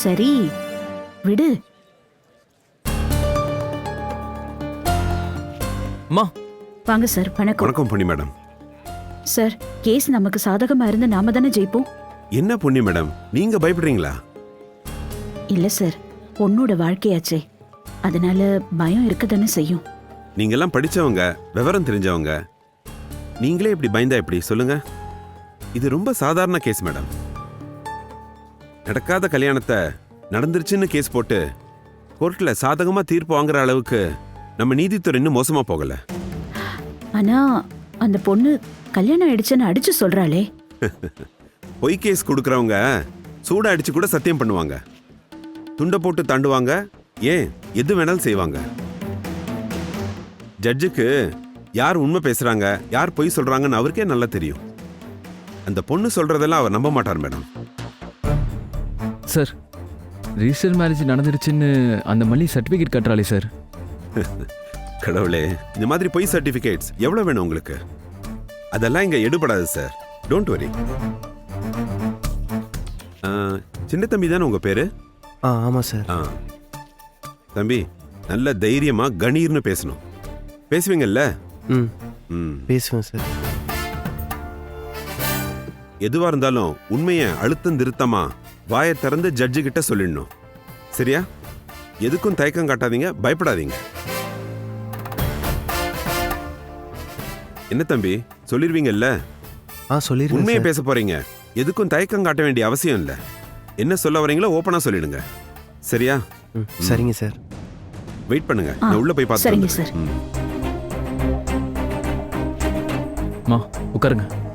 சரி விடு. அம்மா. வாங்க சார் வணக்கம். வணக்கம் பொன்னி மேடம். சார் கேஸ் நமக்கு சாதகமா இருந்து நாம தானே ஜெயிப்போம்? என்ன பொன்னி மேடம் நீங்க பயப்படுறீங்களா? இல்ல சார் பொண்ணோட வாழ்க்கையாச்சே. அதனால பயம் இருக்க தானே செய்யும். நீங்கெல்லாம் படிச்சவங்க விவரம் தெரிஞ்சவங்க. நீங்களே இப்படி பயந்தா எப்படி? சொல்லுங்க. இது ரொம்ப சாதாரண கேஸ் மேடம். நடக்காத கல்யாணத்தை நடந்துருச்சுன்னு கேஸ் போட்டு கோர்ட்ல சாதகமா தீர்ப்பு வாங்குற அளவுக்கு நம்ம நீதித்துறை இன்னும் மோசமா போகல. ஆனா அந்த பொண்ணு கல்யாணம் ஆயிடுச்சுன்னு அடிச்சு சொல்றாளே. பொய் கேஸ் கொடுக்கறவங்க சூடா அடிச்சு கூட சத்தியம் பண்ணுவாங்க. துண்டை போட்டு தாண்டுவாங்க. ஏன்? எது வேணாலும் செய்வாங்க. ஜட்ஜுக்கு யார் உண்மை பேசுறாங்க யார் பொய் சொல்றாங்கன்னு அவருக்கே நல்லா தெரியும். அந்த பொண்ணு சொல்றதெல்லாம் அவர் நம்ப மாட்டார் மேடம். சார் ரிஜிஸ்டர் மேரேஜ் நடந்துருச்சுன்னு அந்த மல்லி சர்டிஃபிகேட் கட்டுறாளே சார். கடவுளே இந்த மாதிரி பொய் சர்டிபிகேட்ஸ் எவ்வளவு வேணும் உங்களுக்கு? அதெல்லாம் இங்க எடுபடாது சார். டோன்ட் வரி சின்ன தம்பி தானே உங்க பேரு? ஆ ஆமாம் சார். ஆ. தம்பி நல்ல தைரியமா கணீர்னு பேசணும். பேசுவீங்கல்ல? ம். ம். பேசுவேன் சார். எதுவா இருந்தாலும் உண்மையை அழுத்தம் திருத்தமா வாயை திறந்து ஜட்ஜு கிட்ட சொல்லிடணும். சரியா? எதுக்கும் தயக்கம் காட்டாதீங்க பயப்படாதீங்க. என்ன தம்பி சொல்லிருவீங்கல்ல? ஆ சொல்லிடுவேன் உண்மையை பேச போறீங்க. எதுக்கும் தயக்கம் காட்ட வேண்டிய அவசியம் இல்ல. என்ன சொல்ல வரீங்களோ ஓப்பனா சொல்லிடுங்க. சரியா? சரிங்க சார். வெயிட் பண்ணுங்க. நான் உள்ள போய் பார்த்து சரிங்க. சார். ம். உட்காருங்க.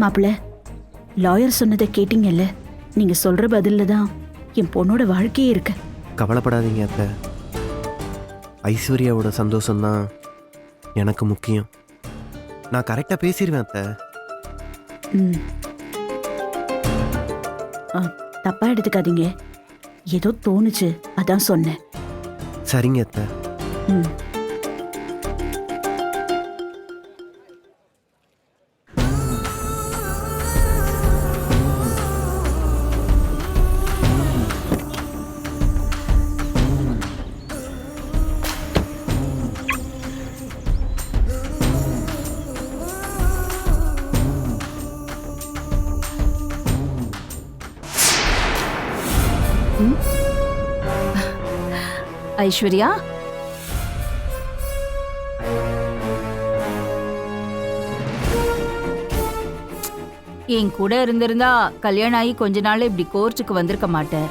மாப்பிள்ள லாயர் சொன்னதை கேட்டீங்கல்ல? நீங்க சொல்ற பதில்ல தான் என் பொண்ணோட வாழ்க்கையே இருக்கு. கவலைப்படாதீங்க அத்தை. ஐஸ்வர்யாவோட சந்தோஷம்தான் எனக்கு முக்கியம். நான் கரெக்டாக பேசிடுவேன் அத்தை. ம். ஆ, தப்பா எடுத்துக்காதீங்க. ஏதோ தோணுச்சு அதான் சொன்னேன். சரிங்க அத்தை. ம். ஐஸ்வர்யா? என் கூட இருந்திருந்தா கல்யாணம் ஆகி கொஞ்ச நாள் இப்படி கோர்ட்டுக்கு வந்திருக்க மாட்டேன்.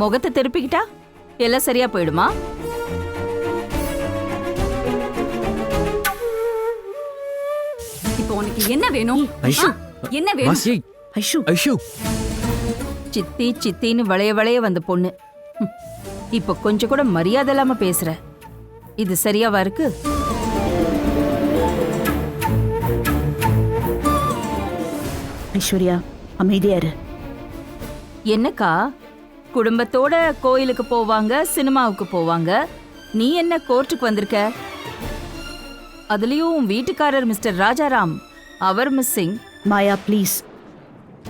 முகத்தை திருப்பிக்கிட்டா எல்லாம் சரியா போயிடுமா? இப்போ உனக்கு என்ன வேணும்? என்ன வேணும்? ஐஷு. ஐஷு. சித்தி சித்தின்னு வளைய வளைய வந்த பொண்ணு. ஹம், இப்ப கொஞ்சம் கூட மரியாதை இல்லாம பேசுற. இது சரியாவா இருக்கு? ஐஸ்வர்யா அமைதியா இரு. என்னக்கா? குடும்பத்தோட கோயிலுக்கு போவாங்க சினிமாவுக்கு போவாங்க. நீ என்ன கோர்ட்டுக்கு வந்திருக்க? அதுலயும் உன் வீட்டுக்காரர் மிஸ்டர் ராஜாராம். அவர் மிஸ்ஸிங். மாயா ப்ளீஸ்.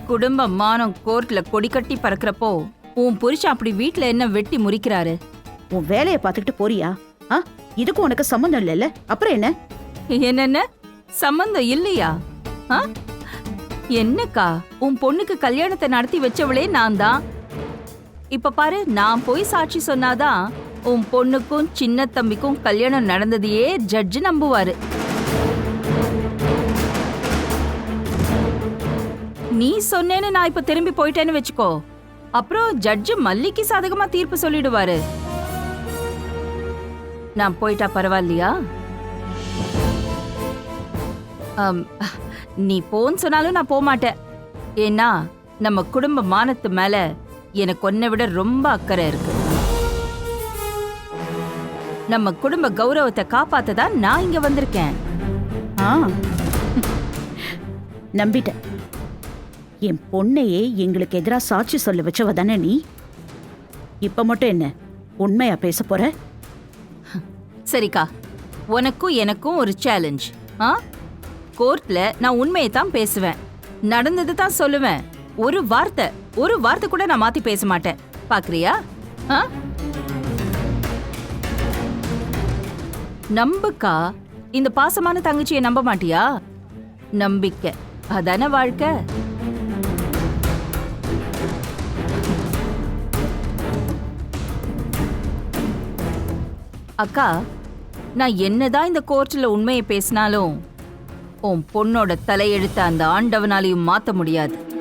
குடும்ப மானம் கோர்ட்ல கொடி கட்டி பறக்கிறப்போ உன் புருஷன் அப்படி வீட்ல என்ன வெட்டி முறிக்கிறாரு? உன் வேலையை பார்த்துக்கிட்டு போறியா? ஆ? இதுக்கு உனக்கு சம்மந்தம் இல்லைல்ல? அப்புறம் என்ன? என்னென்ன? சம்பந்தம் இல்லையா? ஆ? என்னக்கா? உன் பொண்ணுக்கு கல்யாணத்தை நடத்தி வச்சவளே நான் தான். இப்ப பாரு நான் போய் சாட்சி சொன்னாதான் உன் பொண்ணுக்கும் சின்ன தம்பிக்கும் கல்யாணம் நடந்ததையே ஜட்ஜு நம்புவாரு. நீ சொன்னேன்னு நான் இப்ப திரும்பி போயிட்டேன்னு வச்சுக்கோ. அப்புறம் ஜட்ஜு மல்லிக்கு சாதகமா தீர்ப்பு சொல்லிடுவாரு. நான் போயிட்டா பரவாயில்லையா? நீ போன்னு சொன்னாலும் நான் போமாட்டேன். ஏன்னா நம்ம குடும்ப மானத்து மேல எனக்கு ஒன்னை விட ரொம்ப அக்கறை இருக்கு. நம்ம குடும்ப கௌரவத்தை காப்பாத்த தான் நான் இங்க வந்திருக்கேன். ஆ? நம்பிட்டேன். என் பொண்ணையே எங்களுக்கு எதிராக சாட்சி சொல்ல வச்சவ தானே நீ? இப்ப மட்டும் என்ன உண்மையா பேச போற? சரிக்கா உனக்கும் எனக்கும் ஒரு சேலஞ்ச் ஆ? கோர்ட்ல நான் உண்மையை தான் பேசுவேன். நடந்தது தான் சொல்லுவேன். ஒரு வார்த்தை ஒரு வார்த்தை கூட நான் மாத்தி பேச மாட்டேன். பாக்குறியா? ஆ? நம்புக்கா? இந்த பாசமான தங்கச்சியை நம்ப மாட்டியா? நம்பிக்கை. அதானே வாழ்க்கை. அக்கா நான் என்னதான் இந்த கோர்ட்டில் உண்மையை பேசினாலும் உன் பொண்ணோட தலையெழுத்த அந்த ஆண்டவனாலையும் மாற்ற முடியாது.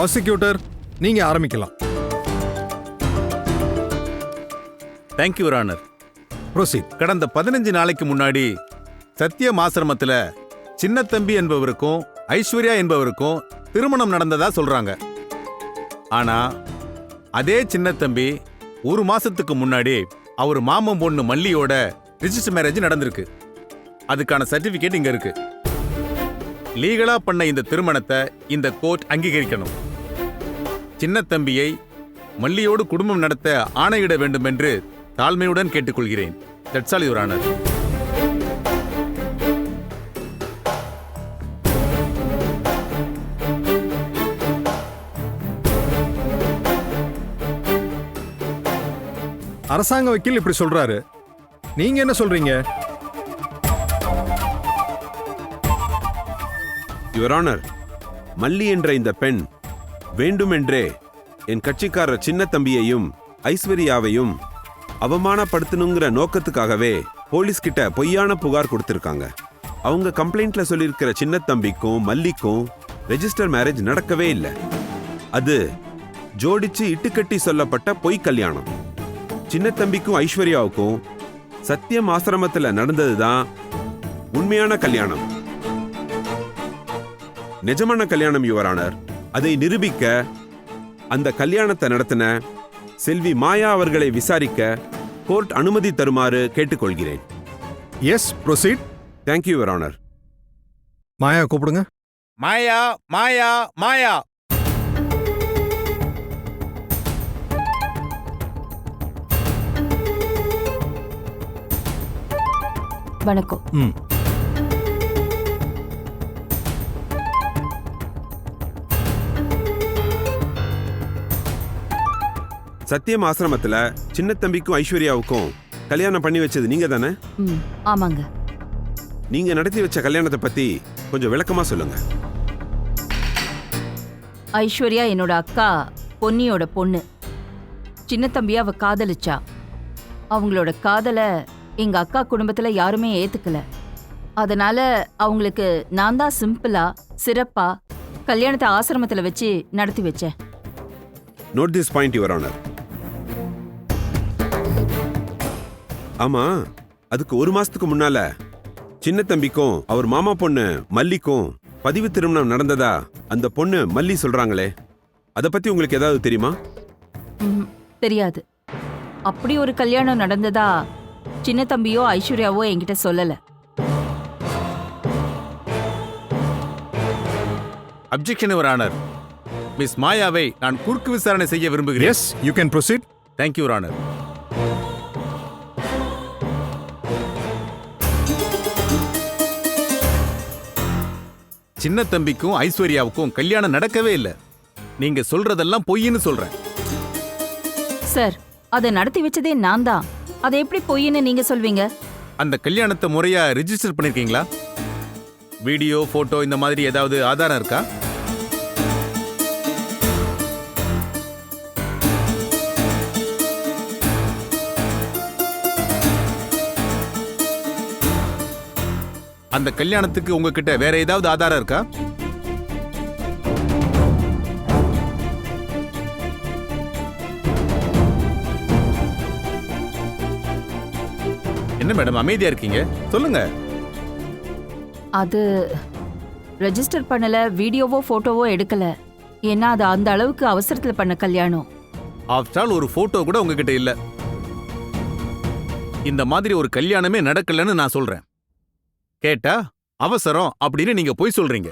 ப்ராசிக்யூட்டர் நீங்க ஆரம்பிக்கலாம். தேங்க்யூ ரானர் ப்ரொசீட் கடந்த பதினஞ்சு நாளைக்கு முன்னாடி சத்தியம் ஆசிரமத்துல சின்னத்தம்பி என்பவருக்கும் ஐஸ்வர்யா என்பவருக்கும் திருமணம் நடந்ததா சொல்றாங்க. ஆனா அதே சின்னத்தம்பி ஒரு மாசத்துக்கு முன்னாடி அவர் மாமன் பொண்ணு மல்லியோட ரிஜிஸ்டர் மேரேஜ் நடந்திருக்கு. அதுக்கான சர்டிபிகேட் இங்க இருக்கு. லீகலா பண்ண இந்த திருமணத்தை இந்த கோர்ட் அங்கீகரிக்கணும். சின்னத்தம்பியை மல்லியோடு குடும்பம் நடத்த ஆணையிட வேண்டும் என்று தாழ்மையுடன் கேட்டுக்கொள்கிறேன். தட்ஸ் ஆல் யுவர் ஆனர் அரசாங்க வக்கீல் இப்படி சொல்றாரு. நீங்க என்ன சொல்றீங்க? யுவர் ஆனர் மல்லி என்ற இந்த பெண் வேண்டுமென்றே என் கட்சிக்காரர் சின்ன தம்பியையும் ஐஸ்வர்யாவையும் அவமானப்படுத்தணுங்கிற நோக்கத்துக்காகவே போலீஸ் கிட்ட பொய்யான புகார் கொடுத்திருக்காங்க. அவங்க கம்ப்ளைண்ட்ல சொல்லியிருக்கிற சின்ன தம்பிக்கும் மல்லிக்கும் ரெஜிஸ்டர் மேரேஜ் நடக்கவே இல்லை. அது ஜோடிச்சு இட்டுக்கட்டி சொல்லப்பட்ட பொய் கல்யாணம். சின்ன தம்பிக்கும் ஐஸ்வர்யாவுக்கும் சத்தியம் ஆசிரமத்தில் நடந்ததுதான் உண்மையான கல்யாணம். நிஜமான கல்யாணம் யுவரானர் அதை நிரூபிக்க அந்த கல்யாணத்தை நடத்தின செல்வி மாயா அவர்களை விசாரிக்க கோர்ட் அனுமதி தருமாறு கேட்டுக்கொள்கிறேன். Yes proceed thank you your honour Maya கூப்பிடுங்க. மாயா மாயா மாயா. வணக்கம். ம். சத்தியம் ஆசிரமத்துல சின்ன தம்பிக்கும் ஐஸ்வர்யாவுக்கும் கல்யாணம் பண்ணி வச்சது நீங்க தானே? ம் ஆமாங்க. நீங்க நடத்தி வச்ச கல்யாணத்தை பத்தி கொஞ்சம் விளக்கமா சொல்லுங்க. ஐஸ்வர்யா என்னோட அக்கா பொன்னியோட பொண்ணு. சின்ன தம்பியா அவ காதலிச்சா. அவங்களோட காதலை எங்க அக்கா குடும்பத்துல யாருமே ஏத்துக்கல. அதனால அவங்களுக்கு நான் தான் சிம்பிளா சிறப்பா கல்யாணத்தை ஆசிரமத்துல வச்சு நடத்தி வச்சேன். Note this point your honour ஆமா அதுக்கு ஒரு மாசத்துக்கு முன்னால சின்ன தம்பிக்கும் அவர் மாமா பொண்ணு மல்லிக்கும் பதிவு திருமணம் நடந்ததா அந்த பொண்ணு மல்லி சொல்றாங்களே அத பத்தி உங்களுக்கு ஏதாவது தெரியுமா? தெரியாது. அப்படி ஒரு கல்யாணம் நடந்ததா சின்ன தம்பியோ ஐஸ்வர்யாவோ என்கிட்ட சொல்லல. அப்ஜெக்ஷன் யுவர் ஆனர் மிஸ் மாயாவை நான் குறுக்கு விசாரணை செய்ய விரும்புகிறேன். Yes you can proceed thank you your honour சின்ன தம்பிக்கும் ஐஸ்வர்யாவுக்கும் கல்யாணம் நடக்கவே இல்லை. நீங்க சொல்றதெல்லாம் பொய்ன்னு சொல்றேன். சார் அதை நடத்தி வச்சதே நான் தான். அதை எப்படி பொய்ன்னு நீங்க சொல்வீங்க? அந்த கல்யாணத்தை முறையா ரிஜிஸ்டர் பண்ணிருக்கீங்களா? வீடியோ போட்டோ இந்த மாதிரி ஏதாவது ஆதாரம் இருக்கா? அந்த கல்யாணத்துக்கு உங்ககிட்ட வேற ஏதாவது ஆதாரம் இருக்கா? என்ன மேடம் அமைதியா இருக்கீங்க? சொல்லுங்க. அது ரெஜிஸ்டர் பண்ணல வீடியோவோ போட்டோவோ எடுக்கல. ஏன்னா அது அந்த அளவுக்கு அவசரத்துல பண்ண கல்யாணம். ஆஃப்டர் ஒரு போட்டோ கூட உங்ககிட்ட இல்ல. இந்த மாதிரி ஒரு கல்யாணமே நடக்கலன்னு நான் சொல்றேன். கேட்டா அவசரம் அப்படின்னு நீங்க போய் சொல்றீங்க.